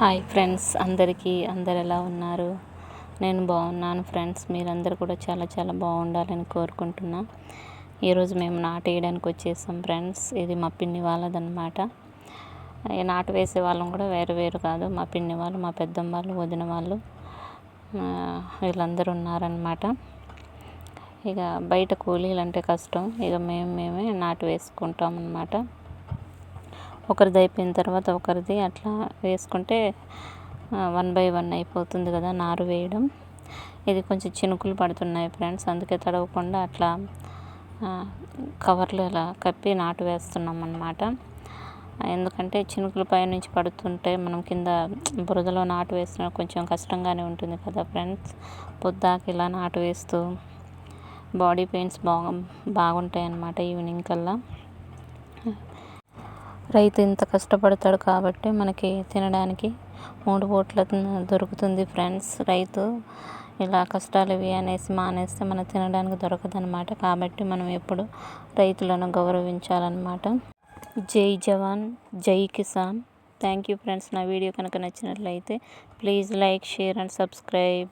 Hi friends అందరికీ అందరు ఎలా ఉన్నారు? నేను బాగున్నాను ఫ్రెండ్స్ మీరందరూ కూడా చాలా చాలా బాగుండాలని కోరుకుంటున్నా. ఈరోజు మేము నాటు వేయడానికి వచ్చేసాం ఫ్రెండ్స్ ఇది మా పిన్ని వాళ్ళదన్నమాట. నాటు వేసే వాళ్ళం కూడా వేరు వేరు కాదు మా పిన్ని వాళ్ళు మా పెద్దమ్మ వాళ్ళు వదిన వాళ్ళు వీళ్ళందరూ ఉన్నారనమాట ఇక బయట కూలీలు అంటే కష్టం ఇక మేము మేమే నాటు వేసుకుంటాం అన్నమాట ఒకరిది అయిపోయిన తర్వాత ఒకరిది అట్లా వేసుకుంటే వన్ బై వన్ అయిపోతుంది కదా నారు వేయడం. ఇది కొంచెం చినుకులు పడుతున్నాయి ఫ్రెండ్స్ అందుకే తడవకుండా అట్లా కవర్లు ఇలా కప్పి నాటు వేస్తున్నాం అన్నమాట ఎందుకంటే చినుకులు పైనుంచి పడుతుంటే మనం కింద బురదలో నాటు వేసిన కొంచెం కష్టంగానే ఉంటుంది కదా ఫ్రెండ్స్. పొద్దాకి ఇలా నాటు వేస్తూ బాడీ పెయిన్స్ బాగా బాగుంటాయి అన్నమాట ఈవినింగ్ కల్లా. రైతు ఇంత కష్టపడతాడు కాబట్టి మనకి తినడానికి మూడు పూట్ల దొరుకుతుంది ఫ్రెండ్స్. రైతు ఇలా కష్టాలు ఇవి అనేసి మానేస్తే మనం తినడానికి దొరకదనమాట కాబట్టి మనం ఎప్పుడు రైతులను గౌరవించాలన్నమాట. Jai jawan Jai kisan. Thank you friends. నా వీడియో కనుక నచ్చినట్లయితే please like share and subscribe.